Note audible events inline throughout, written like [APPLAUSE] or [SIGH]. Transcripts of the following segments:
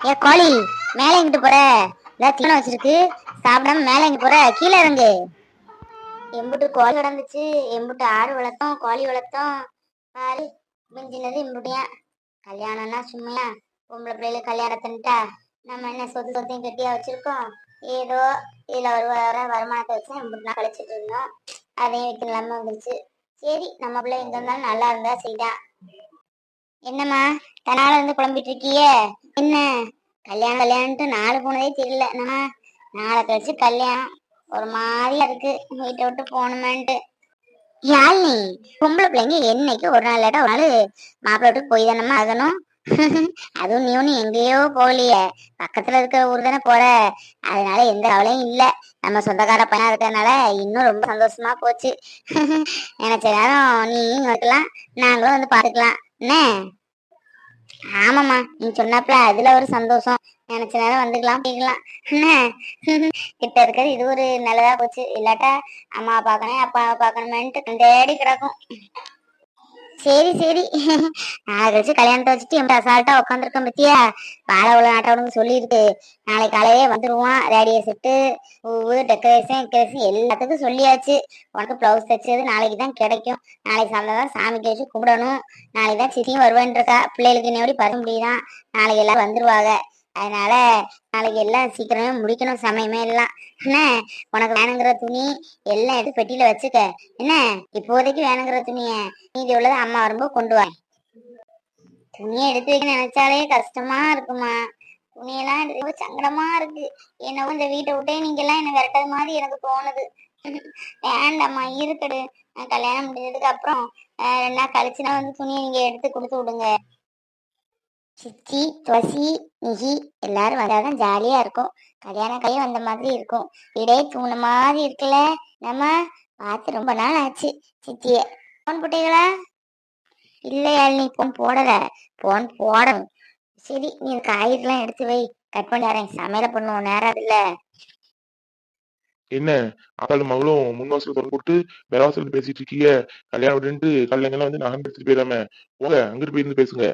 ஏ கோழி மேலே எங்கிட்டு போற? இல்லை தீவனம் வச்சிருக்கு. சாப்பிடாம மேலே எங்க போற? கீழே இறங்கு. எம்புட்டு கோழி கிடந்துச்சு எம்புட்டு ஆடு வளர்த்தோம் கோழி வளர்த்தோம். பாரு மிஞ்சினது இம்புட்டியா. கல்யாணம்னா சும்மையா பொம்பளை பிள்ளைல கல்யாணத்துன்ட்டா நம்ம என்ன சொத்து சொத்தையும் கட்டியா வச்சிருக்கோம்? ஏதோ இதுல ஒரு வர வருமானத்தை வச்சு இம்புட்டு கழிச்சிட்டு இருந்தோம். அதையும் வைக்க இல்லாம வந்துருச்சு. சரி நம்ம பிள்ளை எங்க இருந்தாலும் நல்லா இருந்தா செய்தான் என்னம்மா தனால இருந்து குழம்பிட்டு இருக்கியே? என்ன? கல்யாணம் கல்யாணம்ட்டு நாலு போனதே தெரியல. நம்ம நாளை கழிச்சு கல்யாணம். ஒரு மாதிரியா இருக்கு. வீட்டை விட்டு போகணுமேன்ட்டு. யாழ்னி பொம்பளை பிள்ளைங்க என்னைக்கு ஒரு நாள் இல்லாட்டா ஒரு நாள் மாப்பிள்ளை வீட்டுக்கு போய் தானம்மா ஆகணும்? [LAUGHS] அதுவும் நீ ஒன்றும் எங்கேயோ போகலையே. பக்கத்துல இருக்கிற ஊர் தானே போற. அதனால எந்த கவலையும் இல்லை. நம்ம சொந்தக்கார பையனா இருக்கிறதுனால இன்னும் ரொம்ப சந்தோஷமா போச்சு. நினைச்ச நேரம் நீ இருக்கலாம். நாங்களும் வந்து பாத்துக்கலாம் என்ன? ஆமாம்மா நீ சொன்னப்பல அதுல ஒரு சந்தோஷம். நினைச்ச நேரம் வந்துக்கலாம் போய்க்கலாம். என்ன கிட்ட இருக்கிறது இது ஒரு நல்லதா போச்சு. இல்லாட்டா அம்மா பார்க்கணும் அப்பாவை பார்க்கணுமேன்ட்டு தேடி கிடக்கும். சரி சரி. நாளை கழிச்சு கல்யாணத்தை வச்சுட்டு என் அசால்ட்டா உட்காந்துருக்கோம் பத்தியா? வாழை உள்ள நாட்டவனுக்கு சொல்லியிருக்கு. நாளைக்கு காலையே வந்துருவான் ரேடியோ செட்டு பூவு டெக்கரேஷன் டெக்கரேஷன் எல்லாத்துக்கும் சொல்லியாச்சு. உனக்கு ப்ளவுஸ் தைச்சது நாளைக்கு தான் கிடைக்கும். நாளைக்கு சாயந்தரம் தான் சாமிக்கு வச்சு கும்பிடணும். நாளைக்கு தான் சித்தியும் வருவேன் இருக்கா பிள்ளைகளுக்கு இன்னையோடி பர நாளைக்கு எல்லாரும் வந்துருவாங்க. அதனால நாளைக்கு எல்லாம் சீக்கிரமே முடிக்கணும் சமயமே எல்லாம் என்ன உனக்கு வேணுங்கிற துணி எல்லாம் எடுத்து பெட்டியில வச்சுக்க. என்ன இப்போதைக்கு வேணுங்கிற துணிய மீதி உள்ளதை அம்மா வரும்போது கொண்டு வா. துணியை எடுத்து வைக்க நினைச்சாலே கஷ்டமா இருக்குமா? துணியெல்லாம் எடுத்து சங்கடமா இருக்கு. என்னவோ இந்த வீட்டை விட்டே நீங்க எல்லாம் என்ன விரட்டது மாதிரி எனக்கு தோணுது. வேண்டாம்மா இருக்கடு கல்யாணம் முடிஞ்சதுக்கு அப்புறம் அஹ், ரெண்டு நாள் கழிச்சுனா வந்து துணியை நீங்க எடுத்து கொடுத்து விடுங்க. சிச்சி துவசி நிகி எல்லாரும் வந்தாதான் ஜாலியா இருக்கும். கல்யாண கையும் வந்த மாதிரி இருக்கும். இடே தூண மாதிரி இருக்குல்ல. நம்ம பார்த்து ரொம்ப நாள் ஆச்சு. சித்திய போன் போட்டீங்களா? இல்லையா நீ போன் போடல. போன் போடணும். சரி நீ காய்கறிலாம் எடுத்து வை. கட் பண்ணி தரேன். சமையல பண்ணுவோம் நேரம் இல்ல. என்ன? அக்காலும் மகளும் முன் வாசல் திறந்து போட்டு பேசிட்டு இருக்கீங்க. கல்யாணம் விட்டுட்டு கல்யாணம் வந்து நகம் எடுத்துட்டு போயிடாம. போங்க அங்கிட்டு போயிருந்து பேசுங்க.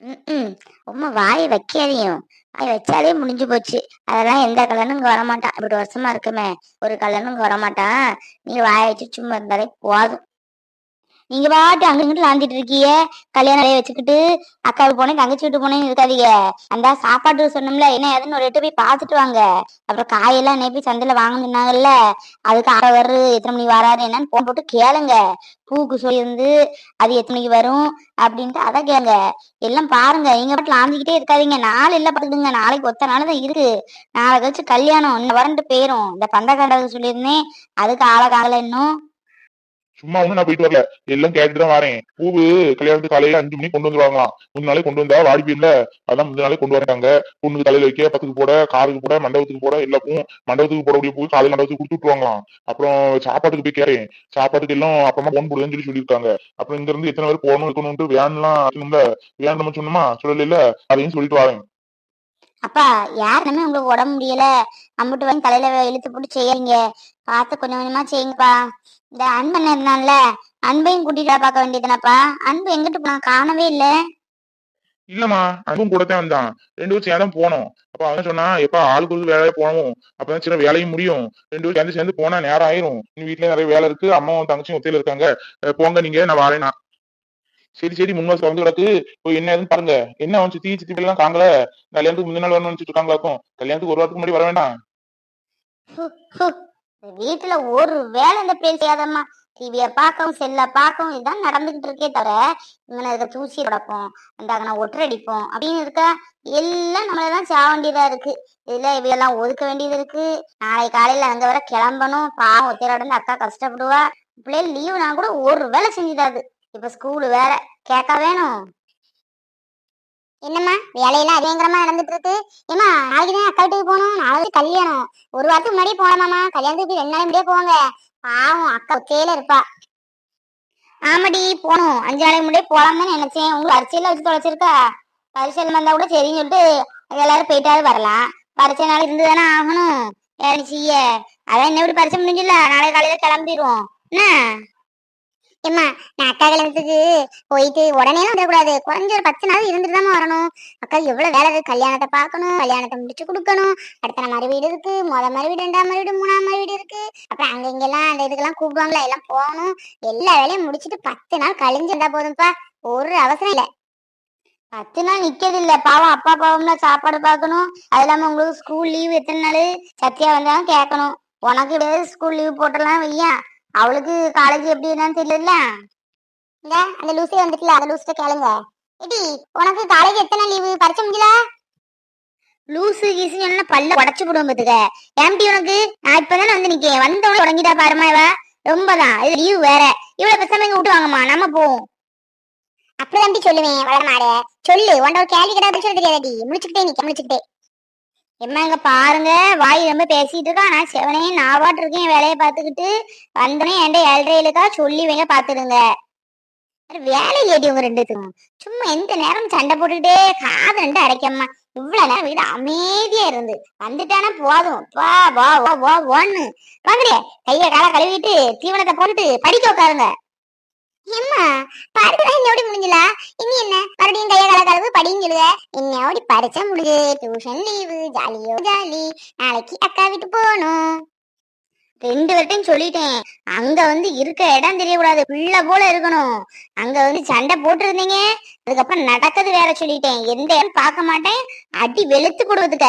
ம் ரொம்ப வாய் வைக்காதையும் வாய் வச்சாலே முடிஞ்சு போச்சு. அதெல்லாம் எந்த கல்லனும் இங்க வரமாட்டான் இப்படி வருஷமா இருக்குமே. ஒரு கல்லனும் இங்க வரமாட்டான் நீ வாய் வச்சு சும்மா இருந்தாலே போதும். நீங்க பாட்டு அங்க இங்கிட்டு லாந்திட்டு இருக்கீங்க. கல்யாணம் நிறைய வச்சுக்கிட்டு அக்காவுக்கு போனேன் தங்கச்சி வீட்டு போனேன்னு இருக்காதீங்க. அந்த சாப்பாடு சொன்னோம்ல என்ன ஏதுன்னு ஒரு எட்டு போய் பார்த்துட்டு வாங்க. அப்புறம் காயெல்லாம் நேப்பி சந்தையில வாங்கினாங்கல்ல அதுக்கு அரை வரு எத்தனை மணிக்கு வராரு என்னன்னு போன் போட்டு கேளுங்க. பூக்கு சொல்லியிருந்து அது எத்தனை மணிக்கு வரும் அப்படின்ட்டு அதை கேளுங்க. எல்லாம் பாருங்க எங்க பாட்டுல ஆஞ்சிக்கிட்டே இருக்காதீங்க. நாளை இல்ல பாத்துடுங்க நாளைக்கு ஒத்த நாள் தான் இருக்கு. நாளை கழிச்சு கல்யாணம் இன்னும் வரண்டு போயிரும். இந்த பந்தக்காரருக்கு சொல்லியிருந்தேன் அதுக்கு ஆளை காலை இன்னும். சும்மா ஒண்ணு நான் போயிட்டு வரல. எல்லாம் கேட்டுட்டு தான் வரேன். பூவு கல்யாணத்துக்கு காலையில அஞ்சு மணிக்கு கொண்டு வந்துருவாங்களாம் முந்தின நாளே கொண்டு வந்தா வாடி போயிடல அதான் முந்தின நாளே கொண்டு வராங்க பொண்ணுக்கு தலையில வைக்க பத்துக்கு போட காருக்கு போட மண்டபத்துக்கு போட எல்லா பூவும் மண்டபத்துக்கு போடக்கூடிய பூ காலையில மண்டபத்துக்கு கொடுத்து விட்டுருவாங்களாம் அப்புறம் சாப்பாட்டுக்கு போய் கேறேன். சாப்பாட்டுக்கு எல்லாம் அப்புறமா போன் போடுதுன்னு சொல்லி சொல்லியிருக்காங்க. அப்புறம் இங்க இருந்து எத்தனை பேர் போகணும் இருக்கணும்ட்டு வேன்லாம் இருக்கணும்ல வேன் நம்ம சொன்னோமா? சொல்லல அதையும் சொல்லிட்டு வரேன். அப்பா யாருமே உங்களுக்கு உடம்பு முடியல. அம்பிட்டு வந்து தலையில இழுத்து போட்டு செய்யறீங்க பார்த்து கொஞ்சம் கொஞ்சமா செய்யுங்கப்பா. இந்த அன்பன் இருந்தான்ல அன்பையும் கூட்டிட்டு பார்க்க வேண்டியதுனப்பா அன்பு எங்கிட்டு போனா காணவே இல்ல. இல்லம்மா அன்பும் கூடத்தான் வந்தான். ரெண்டு பேரும் சேர்ந்து போனோம். அப்ப அவன் சொன்னா எப்ப ஆளுக்கு ஒரு வேலையை போனோம். அப்பதான் சில வேலையும் முடியும். ரெண்டு பேரும் சேர்ந்து சேர்ந்து போனா நேரம் ஆயிரும். இன்னும் வீட்டுல நிறைய வேலை இருக்கு. அம்மாவும் தங்கச்சியும் ஒத்தையில இருக்காங்க. போங்க நீங்க நான் வரேனா சரி சரி முன்வாசல் திறந்து கிடக்கு. போய் என்ன ஏதுன்னு பாருங்க. என்ன அவன் சித்தி சித்தி எல்லாம் காங்கல கல்யாணத்துக்கு முந்தின நாள் வரணும்னு நினைச்சிட்டு இருக்காங்களாக்கும் கல்யாணத்துக்கு ஒரு வாரத்துக்கு முன்னாடி வர வேண்டாம். வீட்டுல ஒரு வேலை இந்த பேர் செய்யாதம்மா. டிவிய பார்க்கவும் செல்ல பார்க்கவும் இதுதான் நடந்துகிட்டு இருக்கே தவிர இங்கே இருக்க தூசி உடப்போம் அந்த ஒற்றடிப்போம் அப்படின்னு இருக்க எல்லாம் நம்மளதான் சாக வேண்டியதா இருக்கு. இதுல இவையெல்லாம் ஒதுக்க வேண்டியது இருக்கு. நாளை காலையில அங்க வர கிளம்பணும். பாவம் ஒத்தையில அக்கா கஷ்டப்படுவா. பிள்ளைகள் லீவுனா நான் கூட ஒரு வேலை செஞ்சிடாது. இப்ப ஸ்கூலு வேற கேட்க வேணும். என்னம்மா வேலையெல்லாம் அதிகங்கரமா நடந்துட்டு இருக்கு ஏமா நாளைக்கு தான் அக்கா வீட்டுக்கு போகணும். நாளைக்கு கல்யாணம். ஒரு வாரத்துக்கு முன்னாடியே போகலாமாமா கல்யாணத்துக்கு ரெண்டு நாள் முன்னாடியே போவாங்க பாவம் அக்கா ஒத்தையில இருப்பா. ஆமாடி போகணும். அஞ்சு நாளைக்கு முன்னாடியே போலாம்னு நினைச்சேன். உங்களுக்கு அரிசியெல்லாம் வச்சு தொலைச்சிருக்கா. பரிசல் வந்தா கூட சரின்னு சொல்லிட்டு எல்லாரும் போயிட்டாவது வரலாம். பரிசை நாள் இருந்து தானே ஆகணும். வேற செய்ய? அதான் என்ன இப்படி பரிசை முடிஞ்சில்ல. நாளை காலையில கிளம்பிடுவோம் என்ன? ஏம்மா நான் அக்கா கல்யாணத்துக்கு போயிட்டு உடனே வந்துடக்கூடாது. குறைஞ்ச ஒரு பத்து நாள் இருந்துட்டு தான் வரணும். அக்கா எவ்வளவு வேலை இருக்கு? கல்யாணத்தை பார்க்கணும் கல்யாணத்தை முடிச்சு கொடுக்கணும். அடுத்த மறு வீடு இருக்கு முத மறு வீடு ரெண்டாம் மறு வீடு மூணாம் மாதிரி வீடு இருக்கு. அப்புறம் அங்க இங்கெல்லாம் அந்த இதுக்கெல்லாம் கூப்பிடுவாங்களா எல்லாம் போகணும். எல்லா வேலையும் முடிச்சிட்டு பத்து நாள் கழிஞ்சு இருந்தா போதும்ப்பா ஒரு அவசரம் இல்ல. பத்து நாள் நிக்கிறது இல்ல. பாவம் அப்பா பாவம்ல சாப்பாடு பார்க்கணும். அது இல்லாம உங்களுக்கு ஸ்கூல் லீவ் எத்தனை நாள்? சத்தியா வந்தாலும் கேட்கணும். உனக்கு ஸ்கூல் லீவ் போட்டலாம் வையா? அவளுக்கு காலேஜ் எப்படி என்னன்னு தெரியல இந்த அந்த லூசே வந்துட்டுல அந்த லூஸ்ட கேளுங்க. எடி உனக்கு காலேஜ் எத்தனை லீவு பரிச்சை முடியல? லூசு கீசு என்ன பல்ல உடச்சு போடுவோம் பாத்துக்க. ஏம்டி உனக்கு? நான் இப்பதானே வந்து நிக்கேன். வந்தவங்க தொடங்கிட்டா பாருமா இவ. ரொம்பதான். இது லீவ் வேற. இவ்வளவு பேசாம இங்க விட்டு வாங்கம்மா? நம்ம போவோம். அப்படிதான் சொல்லுவேன் வளரமாட. சொல்லு உன்ட ஒரு கேள்வி கேட்டா தெரியாதடி. முடிச்சுக்கிட்டே நிக்க முடிச்சுக்கிட்டே. எம்மா பாருங்க வாய் ரொம்ப பேசிட்டு இருக்கா? நான் செவனையும் நான் பாட்டு இருக்கேன் வேலையை பார்த்துக்கிட்டு. வந்தோடனே என்கிட்ட ஏழ்றையிலுக்கா சொல்லி வைங்க பாத்துடுங்க வேலை ஏடி உங்க ரெண்டுத்துக்கும் சும்மா எந்த நேரம் சண்டை போட்டுக்கிட்டே காது ரெண்டு அடைக்கம்மா இவ்வளவு நேரம் வீடு அமைதியா இருந்து. வந்துட்டானா போதும். வா வா வா வா ஒன்னு வாங்கடியே கையை காலை கழுவிட்டு தீவனத்தை போட்டுட்டு படிக்க உட்காருங்க. ஏம்மா படிக்கலாம் என்னோட முடிஞ்சல இனி என்ன? மறுபடியும் கைய கால கழுவு படின்னு சொல்லுங்க இன்னோடி படிச்சா முடியுது டியூஷன் லீவு ஜாலியோ ஜாலி நாளைக்கு அக்கா வீட்டு போகணும். ரெண்டு வருட்டையும் சொல்லிட்டேன். அங்க வந்து இருக்க இடம் தெரியக்கூடாது. பிள்ளை போல இருக்கணும். அங்க வந்து சண்டை போட்டிருந்தீங்க. அதுக்கப்புறம் நடக்கிறது வேற சொல்லிட்டேன். எந்த இடம் பார்க்க மாட்டேன். அடி வெளுத்து கொடுவதுக்க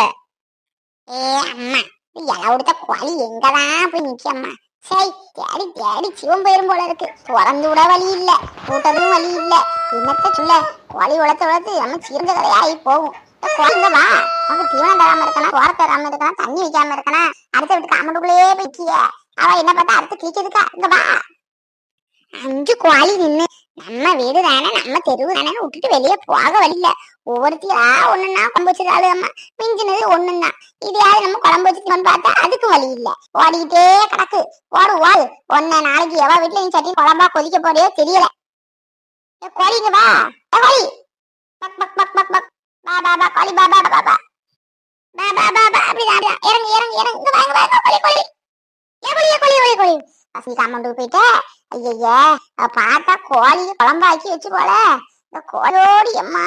ஏ அம்மா இலை உடுத்த குவாலி எங்கதான் போய் நிக்கம்மா சரி தேடி தேடி சிவம் போயிரும் போல இருக்கு. திறந்து விட வழி இல்ல. கூட்டதும் வழி இல்ல. என்னத்த சொல்ல கோழி உழைத்து உழைத்து நம்ம சீர்ந்த கதையாகி போகும். இந்த குழந்தை வா. உனக்கு தீவனம் தராம இருக்கணும் சோற தராம இருக்கணும் தண்ணி வைக்காம இருக்கணும் அடுத்த வீட்டு காமண்டுக்குள்ளேயே போய்க்கிய அவ என்ன பார்த்தா அடுத்து கிழிக்கிறதுக்கா இங்க வா. அஞ்சு கோழி நின்னு நம்ம வீடு தானே நம்ம தெருவு தானே விட்டுட்டு வெளியே போக வழியில ஒவ்வொருத்தியா? ஒண்ணுன்னா குழம்பு வச்சிருக்காளு அம்மா மிஞ்சினது ஒண்ணுன்னா இதையாவது நம்ம குழம்பு வச்சுக்கணும்னு பார்த்தா அதுக்கும் வழி இல்ல. ஓடிக்கிட்டே கிடக்கு. ஓடு ஓடு. ஒன்ன நாளைக்கு எவ வீட்டுல நீ சட்டி குழம்பா கொதிக்க போறியோ தெரியல. ஏ, கோழிங்க வா. கோழி. பக் பக் பக் பக் பக். பா பா பா கோழி பா பா பா பா பா பா பா பா அப்படி தான் இறங்கு இறங்கு இறங்கு. வாங்க வாங்க கோழி கோழி. ஏ கோழி ஏ கோழி கோழி கோழி. பார்த்தா கோழி குழம்பாக்கி வச்சு போல. இந்த கோழியோடி அம்மா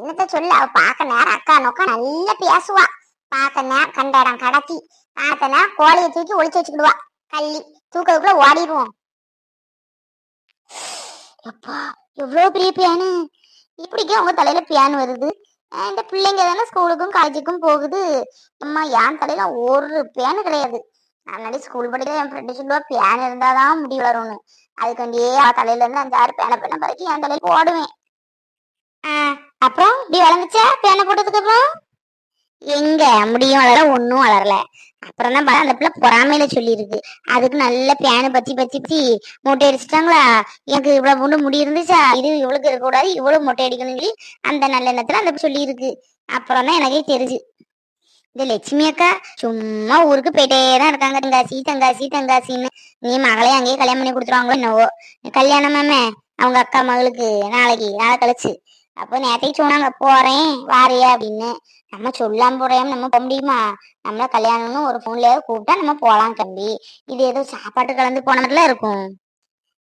என்னத்த சொல்ல? அவ பார்க்க நேரம் அக்கா நோக்கா நல்லா பேசுவா. பார்க்க நேரம் கண்ட இடம் கடத்தி பார்த்த நேரம் கோழியை தூக்கி ஒளிச்சு வச்சுக்கிடுவா. கள்ளி தூக்கிறதுக்குள்ள ஓடிடுவோம். அப்பா எவ்வளோ பெரிய பியானு இப்படிக்கே உங்க தலையில பியான் வருது. இந்த பிள்ளைங்க தானே ஸ்கூலுக்கும் காலேஜுக்கும் போகுது. அம்மா என் தலையில ஒரு பியானு கிடையாது. முன்னாடி ஸ்கூல் படிக்கிற என் ஃப்ரெண்டு சொல்லுவா பியான் இருந்தாதான் முடி வரும்னு. அதுக்காண்டியே அவ தலையில இருந்து அஞ்சாறு பேனை பேனை பறக்கி என் தலையில போடுவேன். ஆஹ் அப்புறம் இப்படி வளர்ந்துச்சா? பேனை போட்டதுக்கு அப்புறம் எங்க? முடியும் வளர ஒன்றும் வளரல. அப்புறம் தான் பார்த்தா அந்த பிள்ளை பொறாமையில சொல்லியிருக்கு. அதுக்கு நல்ல பேனு பத்தி பத்தி பத்தி மொட்டை அடிச்சிட்டாங்களா? எனக்கு இவ்வளவு பொண்ணு முடி இருந்துச்சா? இது இவளுக்கு இருக்கக்கூடாது இவ்வளவு மொட்டை அடிக்கணும்னு சொல்லி அந்த நல்ல எண்ணத்துல அந்த சொல்லியிருக்கு. அப்புறம் தான் எனக்கே தெரிஞ்சு. இந்த லட்சுமி அக்கா சும்மா ஊருக்கு போயிட்டே தான் இருக்காங்க. தங்காசி தங்காசி தங்காசின்னு நீ மகளையும் அங்கேயே கல்யாணம் பண்ணி கொடுத்துருவாங்களோ என்னவோ. கல்யாணம் மேமே அவங்க அக்கா மகளுக்கு. நாளைக்கு நாளை கழிச்சு. அப்போ நேத்தைக்கு சொன்னாங்க போறேன் வாரியா அப்படின்னு. நம்ம சொல்லாம போறேன் நம்ம போக முடியுமா? நம்மள கல்யாணம்னு ஒரு போன்ல கூப்பிட்டா நம்ம போலாம் தம்பி. இது ஏதோ சாப்பாட்டு கலந்து போன மாதிரிலாம் இருக்கும்.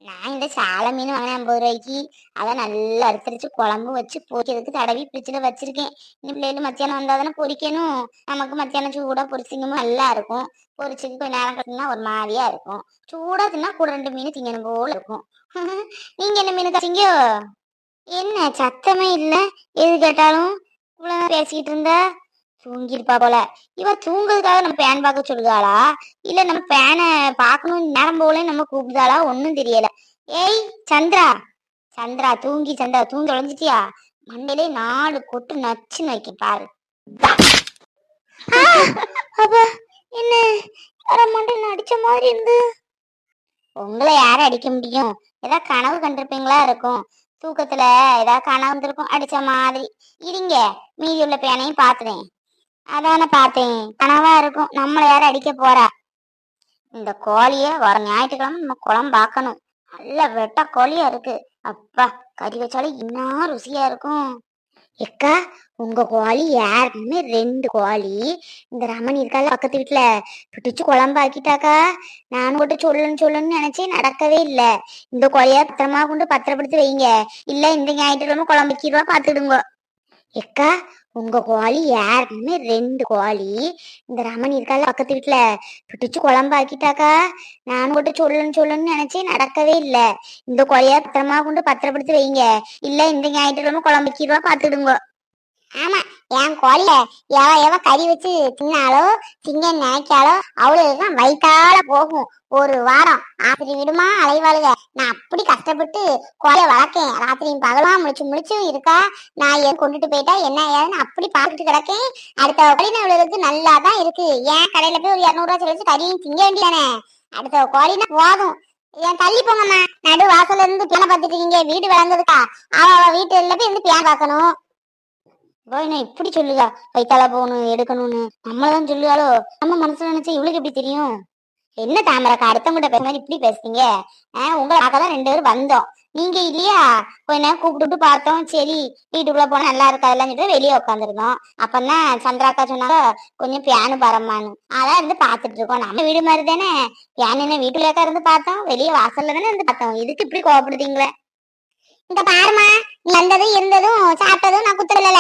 நான் இந்த சாலை மீன் வாங்கினேன் ஐம்பது ரூபாய்க்கு அதை நல்லா அறுத்தரிச்சு குழம்பு வச்சு பொரிக்கிறதுக்கு தடவி ஃப்ரிட்ஜில் வச்சிருக்கேன். இந்த பிள்ளைகள் மத்தியானம் வந்தால் தானே பொரிக்கணும்? நமக்கு மத்தியானம் சூடாக பொரிச்சிங்கமும் நல்லா இருக்கும். பொரிச்சதுக்கு கொஞ்சம் நேரம் கட்டினா ஒரு மாதிரியா இருக்கும். சூடா தின்னா கூட ரெண்டு மீன் திங்கணும் போல இருக்கும். [LAUGHS] நீங்க என்ன மீன் கட்டிங்கோ என்ன சத்தமே இல்ல. எது கேட்டாலும் இவ்வளவு பேசிக்கிட்டு இருந்தா? தூங்கிருப்பா போல. இவ தூங்குறதுக்காக நம்ம பேன் பார்க்க சொல்லுதாளா? இல்ல நம்ம பேனை பார்க்கணும் நேரம் போல நம்ம கூப்பிடுதாளா? ஒன்னும் தெரியல. ஏய் சந்திரா. சந்திரா தூங்கி சந்திரா தூங்கி தொலைஞ்சிட்டியா மண்டையிலே நாலு கொட்டு நச்சு நோக்கி பாரு. ஆ, என்ன? யார மண்டையில அடிச்ச மாதிரி இருந்து. உங்களை யாரும் அடிக்க முடியும்? ஏதாவது கனவு கண்டிருப்பீங்களா இருக்கும். தூக்கத்துல ஏதாவது கனவு வந்திருக்கும் அடிச்ச மாதிரி. இருங்க மீதி உள்ள பேனையும் பாத்துறேன். அதானே பார்த்தேன். கனவா இருக்கும். நம்மளை யாரும் அடிக்க போறா? இந்த கோழிய வர ஞாயிற்றுக்கிழமை நம்ம குளம் பார்க்கணும். நல்ல வெட்ட கோழியா இருக்கு. அப்பா கறி வச்சாலும் இன்னும் ருசியா இருக்கும். எக்கா உங்க கோழி யாருக்குமே ரெண்டு கோழி இந்த ரமணி இருக்கால பக்கத்து வீட்டுல பிடிச்சு குழம்பாக்கிட்டாக்கா. நானும் கூட சொல்லணும்னு சொல்லணும்னு நினைச்சேன் நடக்கவே இல்ல. இந்த கோழிய பத்திரமா கொண்டு பத்திரப்படுத்தி வைங்க. இல்ல இந்த ஞாயிற்றுக்கிழமை குழம்பு வைக்கிறவா பாத்துடுங்க எக்கா உங்க கோழி யாருக்குமே ரெண்டு கோழி. இந்த ரமணி இருக்கால பக்கத்து வீட்டுல பிடிச்சு குழம்பாக்கிட்டாக்கா நானும் கூட சொல்லணும்னு சொல்லணும்னு நினைச்சேன் நடக்கவே இல்ல. இந்த கோழியா பத்திரமா கொண்டு பத்திரப்படுத்தி வைங்க. இல்ல இந்த ஞாயிற்றுக்கிழமை குழம்பு வைக்கிறவா பாத்துடுங்க ஆமா. என் கோழிய எவ எவ கறி வச்சு தின்னாலோ திங்கன்னு நினைக்காலோ அவளுக்கு வயிற்றால போகும். ஒரு வாரம் ராத்திரி விடுமா அலைவாளுக. நான் அப்படி கஷ்டப்பட்டு கோழிய வளர்க்கேன். ராத்திரியும் பகலா முழிச்சு முடிச்சு இருக்கா? நான் ஏன் கொண்டுட்டு போயிட்டா? என்ன ஏதுன்னு அப்படி பார்த்துட்டு கிடக்கேன். அடுத்த கோழி அவளுக்கு நல்லா தான் இருக்கு. ஏன் கடையில போய் ஒரு இரநூறுவா சொல்லி கறியும் திங்க வேண்டியானே அடுத்த கோழினா போதும். என் தள்ளி போங்கம்மா. நடு வாசல்ல இருந்து பேனை பார்த்துட்டு இருக்கீங்க. வீடு வளர்ந்ததுக்கா அவ அவ வீட்டுல போய் இருந்து பியான் பார்க்கணும். என்ன இப்படி சொல்லுதா? வைத்தால போகணும் எடுக்கணும்னு. நம்மளதான் சொல்லுவாளோ நம்ம மனசுல நினைச்சா இவளுக்கு எப்படி தெரியும்? என்ன தாமரக்கா அடுத்தவங்கிட்ட பேச மாதிரி இப்படி பேசுறீங்க? ஆஹ் உங்களை தான் ரெண்டு பேரும் வந்தோம். நீங்க இல்லையா? கொஞ்ச நேரம் கூப்பிட்டு பார்த்தோம். சரி வீட்டுக்குள்ள போனா நல்லா இருக்காதுன்னு சொல்லிட்டு வெளியே உட்காந்துருந்தோம் அப்பதான் சந்திராக்கா சொன்னாங்க கொஞ்சம் பியானு பரமானு அதான் இருந்து பாத்துட்டு இருக்கோம். நம்ம வீடு மாதிரி தானே பியானு என்ன வீட்டுலக்கா இருந்து பார்த்தோம். வெளியே வாசல்ல தானே இருந்து பார்த்தோம். இதுக்கு இப்படி கோவப்படுத்தீங்களே இந்த பாருமா நீ வந்ததும் இருந்ததும் சாப்பிட்டதும் நான் குத்துடல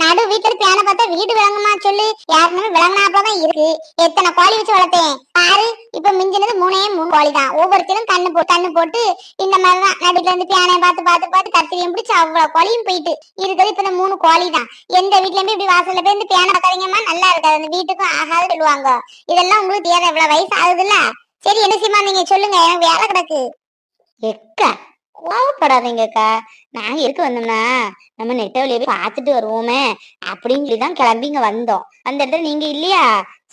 நடு வீட்டுல பியானை பார்த்தா வீடு விளங்குமா சொல்லி. யாருமே விளங்கினாப்பதான் இருக்கு. எத்தனை கோழி வச்சு வளர்த்தேன்? பாரு இப்ப மிஞ்சினது மூணே மூணு கோழி தான் ஒவ்வொருத்தரும் கண்ணு போ கண்ணு போட்டு இந்த மாதிரிதான். நடுவுல இருந்து பியானை பார்த்து பார்த்து பார்த்து கத்திரியும் பிடிச்சி அவ்வளவு கோழியும் போயிட்டு. இருக்கிறது இப்ப இந்த மூணு கோழி தான் எந்த வீட்லயுமே இப்படி வாசல்ல போய் இந்த பியானை பார்க்காதீங்கம்மா நல்லா இருக்காது. அந்த வீட்டுக்கும் ஆகாது சொல்லுவாங்க. இதெல்லாம் உங்களுக்கு தேவை. இவ்வளவு வயசு ஆகுதுல்ல? சரி என்ன செய்யுமா நீங்க சொல்லுங்க. எனக்கு வேலை கிடக்கு. எக்க கோவப்படாதீங்கக்கா. நாங்க இருக்க வந்தோம்னா நம்ம நெட்டவழியை போய் பார்த்துட்டு வருவோமே அப்படின்னு சொல்லி தான் கிளம்பி இங்க வந்தோம். அந்த இடத்துல நீங்க இல்லையா?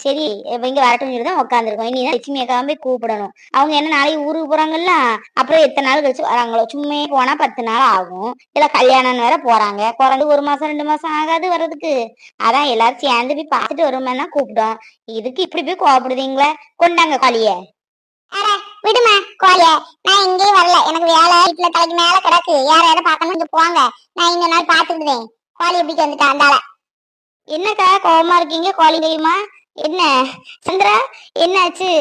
சரி இங்க வரட்டும் சொல்லி தான் உட்காந்துருக்கோம் இனி தான் லட்சுமி அக்காவும் போய் கூப்பிடணும். அவங்க என்ன நாளைக்கு ஊருக்கு போறாங்கல்ல? அப்புறம் எத்தனை நாள் கழிச்சு வராங்களோ? சும்மே போனா பத்து நாள் ஆகும். இல்ல கல்யாணம் வேற போறாங்க. குறைஞ்சு ஒரு மாசம் ரெண்டு மாசம் ஆகாது வர்றதுக்கு. அதான் எல்லாரும் சேர்ந்து போய் பார்த்துட்டு வருவோமே தான் கூப்பிட்டோம். இதுக்கு இப்படி போய் கோவப்படுதீங்களே? கொண்டாங்க காளிய. விடுமா கோழிய. நான் இங்கேயும் வரல. எனக்கு வேலை. வீட்டுல தலைக்கு மேல கிடக்கு. யார யார பார்க்கணும் கொஞ்சம் நான் இந்த நாள் பாத்துக்கிட்டேன் கோழி எப்படி வந்துட்டா அந்தால என்னக்கா கோபமா இருக்கீங்க? கோழி தெரியுமா? என்ன? சந்திரா என்னாச்சு?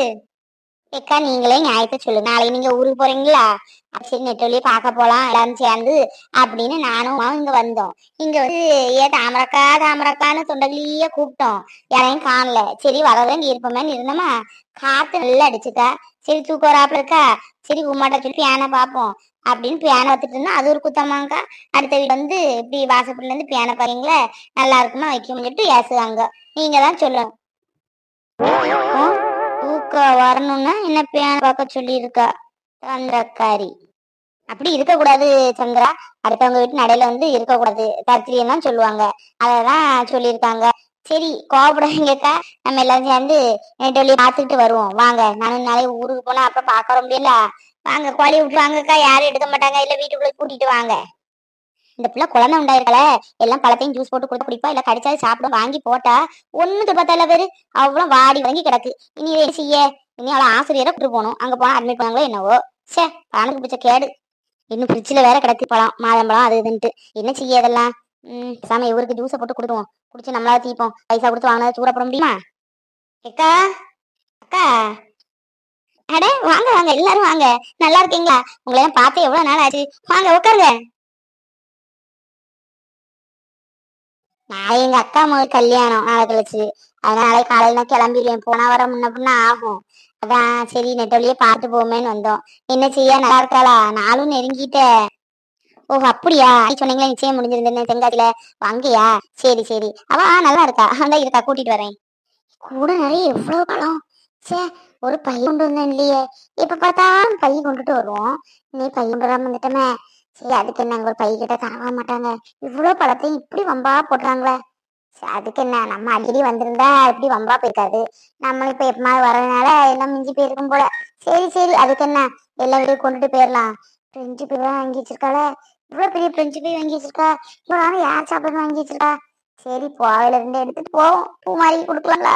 ஏக்கா நீங்களே நியாயத்தை சொல்லுங்க. நாளைக்கு நீங்க ஊருக்கு போறீங்களா? அப்ப சரி நெட்டொலியே பார்க்க போலாம். எல்லாரும் சேர்ந்து அப்படின்னு நானும் இங்க வந்தோம். இங்க வந்து ஏ தாமரக்கா தாமரக்கான்னு தொண்டகிலேயே கூப்பிட்டோம். யாரையும் காணல. சரி வரதான் இருப்போமேன்னு இருந்தோமா? காத்து நல்லா அடிச்சுக்கா. சரி தூக்க வராப்புல இருக்கா? சரி உமாட்ட சொல்லி பியானை பார்ப்போம் அப்படின்னு பியானை வச்சுட்டு இருந்தா அது ஒரு குத்தமாங்கா. அடுத்த வீடு வந்து இப்படி வாசப்படில இருந்து பியானை பாருங்களே நல்லா இருக்குமா வைக்கும் சொல்லிட்டு ஏசுவாங்க. நீங்க தான் சொல்லணும் தூக்கம் வரணும்னா என்ன பியானை பார்க்க சொல்லி இருக்கா சந்திரக்காரி அப்படி இருக்கக்கூடாது சந்திரா அடுத்தவங்க வீட்டு நடையில வந்து இருக்கக்கூடாது. தத்திரியம் தான் சொல்லுவாங்க. அததான் சொல்லியிருக்காங்க. சரி கோவப்படாதீங்கக்கா. நம்ம எல்லாம் சேர்ந்து நைட்டு வழியை பார்த்துக்கிட்டு வருவோம். வாங்க நானும் நாளைக்கு ஊருக்கு போனா அப்புறம் பார்க்க வர முடியல வாங்க கோழி விட்டுருவாங்கக்கா யாரும் எடுக்க மாட்டாங்க. இல்ல வீட்டுக்குள்ள கூட்டிட்டு வாங்க. இந்த பிள்ளை குழந்தை உண்டாயிருக்கல. எல்லாம் பழத்தையும் ஜூஸ் போட்டு கொடுத்து குடிப்பா. இல்ல கடிச்சாலும் சாப்பிடும். வாங்கி போட்டா ஒண்ணு பார்த்தா பேரு அவ்வளவு வாடி வாங்கி கிடக்கு. இனி இதை செய்ய? இனி அவளை ஆசிரியரை கூட்டு போகணும். அங்க போனா அட்மிட் பண்ணாங்களோ என்னவோ? சே பணத்துக்கு பிடிச்ச கேடு. இன்னும் ஃப்ரிட்ஜில் வேற கிடக்கு பழம் மாதம்பழம் அது இதுன்ட்டு என்ன செய்ய இதெல்லாம்? ம் சாமி இவருக்கு ஜூஸை போட்டு கொடுத்துவோம் குடிச்சு நம்மளால தீப்போம். பைசா கொடுத்து வாங்கினதை சூற போட முடியுமா? அக்கா அக்கா. அட வாங்க வாங்க எல்லாரும் வாங்க. நல்லா இருக்கீங்களா? உங்களை பார்த்து எவ்வளவு நாள் ஆச்சு. வாங்க உட்காருங்க. நான் எங்க அக்கா மகள் கல்யாணம் நாளை கழிச்சு. அதனால காலையில கிளம்பிடுவேன். போனா வர முன்ன பின்ன ஆகும். அதான் சரி நெட்டோலியே பார்த்து போமேன்னு வந்தோம். என்ன செய்ய நல்லா இருக்காளா நாளும் நெருங்கிட்ட ஓ அப்படியா? நீ சொன்னீங்களா நிச்சயம் முடிஞ்சிருந்தேன்னு தென்காசியில அங்கேயா சரி சரி. அவ நல்லா இருக்கா. அந்த இருக்கா கூட்டிட்டு வரேன். கூட நிறைய எவ்வளவு பழம் சே ஒரு பையன் கொண்டு வந்தேன் இல்லையே. எப்ப பார்த்தாலும் பையன் கொண்டுட்டு வருவோம் நீ பையன் பெறாம வந்துட்டமே சரி அதுக்கு என்ன ஒரு பை கிட்ட தரவா மாட்டாங்க. இவ்வளவு பழத்தையும் இப்படி வம்பா போடுறாங்களே. சரி, அதுக்கு என்ன நம்ம அடிக்கடி வந்திருந்தா இப்படி வம்பா போயிருக்காது. நம்ம இப்ப எப்பமா வரதுனால எல்லாம் மிஞ்சி போயிருக்கும் போல. சரி சரி அதுக்கு என்ன? எல்லா வீடியும் கொண்டுட்டு போயிடலாம் பிரெஞ்சு போய் வாங்கி வச்சிருக்காளே. இவ்வளவு பெரிய பிரெஞ்சு போய் வாங்கி வச்சிருக்கா? இவ்வளவு நாள் யார் சாப்பிட வாங்கி வச்சிருக்கா? சரி போவையில இருந்து எடுத்துட்டு போவோம். பூ மாதிரி கொடுக்கலாம்ல.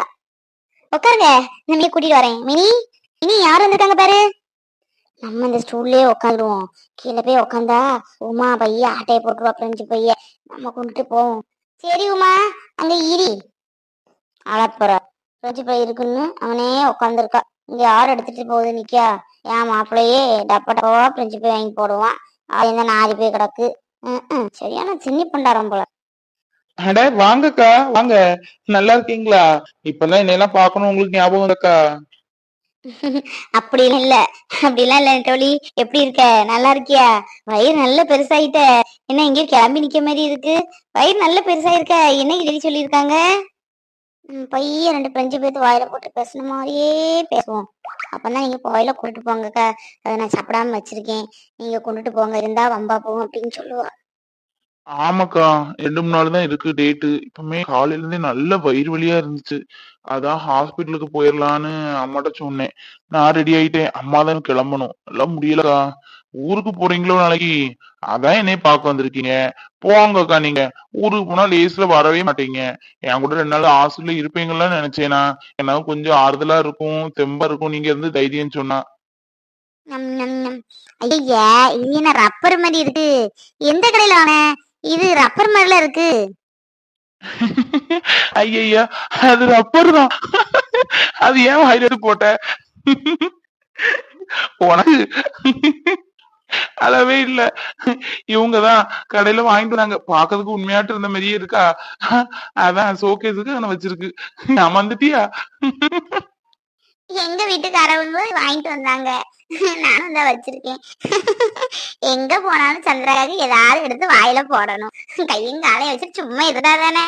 உட்காருங்க. நான் கூட்டிட்டு வரேன். மினி மினி யார் வந்திருக்காங்க பாரு? நம்ம இந்த ஸ்டூல்லயே உட்காந்துருவோம். கீழே போய் உட்காந்தா உமா பைய ஆட்டைய போட்டுருவா பிரெஞ்சு பைய. நம்ம கொண்டுட்டு போவோம். சரி உமா அங்க இரி. அழப்புற பிரெஞ்சு பைய இருக்குன்னு அவனே உட்காந்துருக்கா. இங்க யார் எடுத்துட்டு போகுது நிக்கா என் மாப்பிள்ளையே டப்பா டப்பாவா பிரெஞ்சு பை வாங்கி போடுவான். தான் நாரி போய் கிடக்கு. சரியான சின்னி பண்டாரம் போல. அட வாங்கக்கா வாங்க. நல்லா இருக்கீங்களா? இப்பதான் என்னெல்லாம் பார்க்கணும் உங்களுக்கு ஞாபகம் இருக்கா? [LAUGHS] அப்படிலாம் இல்ல. அப்படிலாம் இல்ல டோலி எப்படி இருக்க? நல்லா இருக்கியா? வயிறு நல்ல பெருசாயிட்ட. என்ன எங்கேயோ கிளம்பி நிக்க மாதிரி இருக்கு? வயிறு நல்ல பெருசாயிருக்க. என்ன எழுதி சொல்லியிருக்காங்க? பைய பையன் ரெண்டு பிரெஞ்சு பேர்த்து வாயில போட்டு பேசுன மாதிரியே பேசுவோம். அப்பதான் நீங்க வாயில கொண்டுட்டு போங்கக்கா. அதை நான் சாப்பிடாம வச்சிருக்கேன். நீங்க கொண்டுட்டு போங்க. இருந்தா வம்பா போகும் அப்படின்னு சொல்லுவா. ஆமாக்கா. ரெண்டு மூணு நாள் தான் இருக்கு டேட்டு. இப்பவுமே காலையில இருந்தே நல்ல வயிறு வலியா இருந்துச்சு. அதான் ஹாஸ்பிட்டலுக்கு போயிடலான்னு அம்மாட்ட சொன்னேன். நான் ரெடி ஆயிட்டேன். அம்மா தான் கிளம்பணும். எல்லாம் முடியலக்கா. ஊருக்கு போறீங்களோ நாளைக்கு? அதான் என்னைய பார்க்க வந்திருக்கீங்க. போங்கக்கா நீங்க. ஊருக்கு போனா லேஸ்ல வரவே மாட்டீங்க. என் கூட ரெண்டு நாள் ஹாஸ்டல்ல இருப்பீங்களான்னு நினைச்சேனா. எனக்கு கொஞ்சம் ஆறுதலா இருக்கும் தெம்பா இருக்கும். நீங்க இருந்து தைரியம் சொன்னா. நம் நம் நம். ஐயா இது என்ன ரப்பர் மாதிரி இருக்கு. எந்த கடையில வாங்க இது ரப்பர் மாதிரில இருக்கு. [LAUGHS] ஐயய்யா அது ரப்பர் தான். அது ஏன் ஹைலைட் போட்ட? [LAUGHS] உனக்கு அளவே இல்ல. இவங்கதான் கடையில வாங்கிட்டு வந்தாங்க. பாக்குறதுக்கு உண்மையாட்டு இருந்த மாதிரியே இருக்கா? அதான் ஷோகேஸுக்கு நான் வச்சிருக்கு. அமர்ந்துட்டியா எங்க வீட்டுக்காரவங்க வாங்கிட்டு வந்தாங்க. நானும் தான் வச்சிருக்கேன். எங்க போனாலும் சந்திராவுக்கு ஏதாவது எடுத்து வாயில போடணும். கையும் காலையும் வச்சுட்டு சும்மா இருந்தா தானே.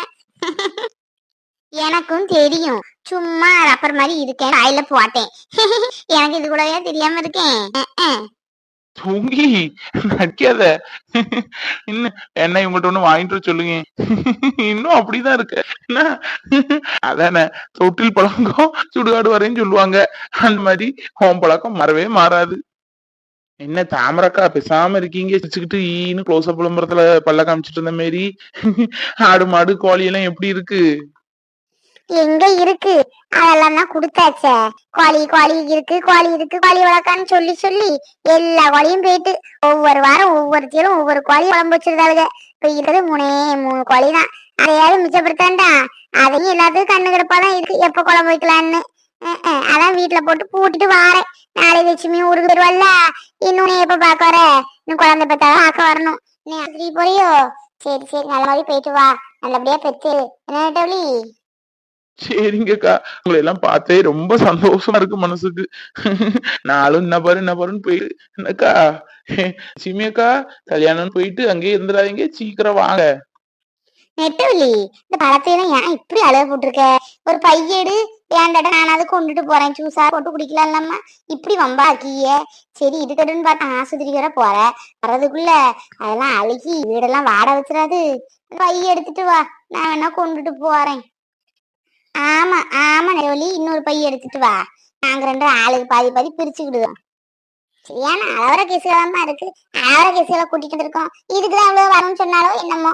எனக்கும் தெரியும். சும்மா ரப்பர் மாதிரி இருக்கேன் வாயில போட்டேன். எனக்கு இது கூடவே தெரியாம இருக்கேன். தூங்கி நடிக்காத இன்னும் என்ன இவங்கள்ட்ட ஒண்ணு வாங்கிட்டு வர சொல்லுங்க. இன்னும் அப்படிதான் இருக்கு. என்ன? அதானே தொட்டில் பழக்கம் சுடுகாடு வரையும் சொல்லுவாங்க. அந்த மாதிரி ஹோம் பழக்கம் மறவே மாறாது. என்ன தாமரக்கா பேசாம இருக்கீங்க? சிரிச்சுக்கிட்டு ஈன்னு க்ளோஸ் அப் விளம்பரத்துல பல்ல காமிச்சிட்டு இருந்த மாரி. ஆடு மாடு கோழி எல்லாம் எப்படி இருக்கு? எங்க இருக்கு? அதெல்லாம் தான் குடுத்தாச்ச. கோழி கோழி இருக்கு கோழி இருக்கு கோழி வளர்க்கான்னு சொல்லி சொல்லி எல்லா கோழியும் போயிட்டு ஒவ்வொரு வாரம் ஒவ்வொரு தீரும் ஒவ்வொரு கோழி குழம்பு வச்சிருந்தாளுங்க இப்ப இருக்கிறது மூணே மூணு கோழி தான் அதையாவது மிச்சப்படுத்தாண்டா? அதையும் எல்லாத்துக்கும் கண்ணு கிடப்பாதான் இருக்கு. எப்ப குழம்பு வைக்கலான்னு? அதான் வீட்டுல போட்டு பூட்டிட்டு வாரேன். நாளை லட்சுமி ஊருக்கு வருவல்ல இன்னும் நீ எப்ப பாக்க வர? இன்னும் குழந்தை பெத்தாலும் ஆக்க வரணும். நீ ஆஸ்பத்திரி போறியோ? சரி சரி. நல்ல மாதிரி போயிட்டு வா. நல்லபடியா பெத்து. என்ன சரிங்கக்கா. உங்களை எல்லாம் பார்த்தே ரொம்ப சந்தோஷமா இருக்கு மனசுக்கு. நாளும் என்ன பாரு என்ன பாருன்னு போயிட்டு என்னக்கா? சிமியக்கா கல்யாணம் போயிட்டு அங்கேயே இருந்துடாதீங்க சீக்கிரம் வாங்க. நெட்டவள்ளி இந்த பழத்தையெல்லாம் ஏன் இப்படி அழகு போட்டிருக்க? ஒரு பையடு ஏன்டாடா நான் அதை கொண்டுட்டு போறேன் ஜூஸா போட்டு குடிக்கலாம் இல்லாம இப்படி வம்பா ஆக்கிய சரி இருக்கட்டும்னு பார்த்தா ஆஸ்பத்திரிக்கு வர போற. வர்றதுக்குள்ள அதெல்லாம் அழுகி வீடெல்லாம் வாட வச்சிடாது. பைய எடுத்துட்டு வா நான் வேணா கொண்டுட்டு போறேன். ஆமா ஆமா நெட்டவள்ளி இன்னொரு பைய எடுத்துட்டு வா. நாங்க ரெண்டு ஆளுக்கு பாதி பாதி பிரிச்சுக்கிடுவோம். சரியான அளவர கேசுகளா இருக்கு. அளவர கேசுகளை கூட்டிட்டு இருக்கோம் இதுக்குதான் எவ்வளவு வரும்னு சொன்னாலோ என்னமோ.